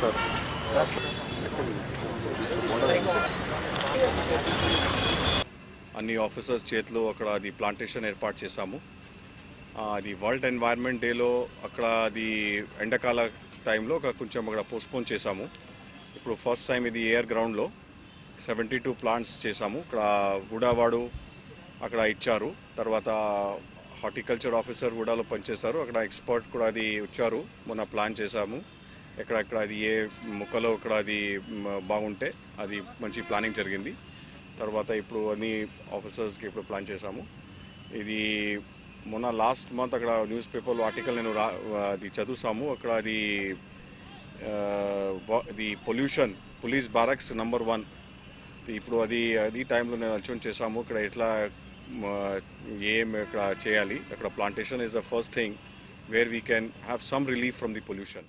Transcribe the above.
Sir అన్ని officers చేతిలో అక్కడ అది ప్లాంటేషన్ ఏర్పాటు చేశాము. అది వరల్డ్ ఎన్వైర్న్మెంట్ డేలో అక్కడ అది ఎండాకాల టైంలో ఒక కొంచెం అక్కడ పోస్ట్పోన్ చేశాము. ఇప్పుడు ఫస్ట్ టైం ఇది ఎయిర్ గ్రౌండ్లో సెవెంటీ టూ ప్లాంట్స్ చేశాము. ఇక్కడ గుడావాడు అక్కడ ఇచ్చారు. తర్వాత హార్టికల్చర్ ఆఫీసర్ ఉడాలో పనిచేస్తారు. అక్కడ ఎక్స్పర్ట్ కూడా అది వచ్చారు. మొన్న ప్లాన్ చేశాము. ఎక్కడ అది ఏ మొక్కలో ఇక్కడ అది బాగుంటే అది మంచి ప్లానింగ్ జరిగింది. తర్వాత ఇప్పుడు అన్ని ఆఫీసర్స్కి ఇప్పుడు ప్లాన్ చేశాము. ఇది మొన్న లాస్ట్ మంత్ అక్కడ న్యూస్ పేపర్లో ఆర్టికల్ నేను రా అది చదువుసాము. అక్కడ అది the pollution police barracks number one. ఇప్పుడు అది అది టైంలో నేను అచీవ్ చేశాము. ఇక్కడ ఎట్లా ఏం ఇక్కడ చేయాలి అక్కడ plantation is the first thing where we can have some relief from the pollution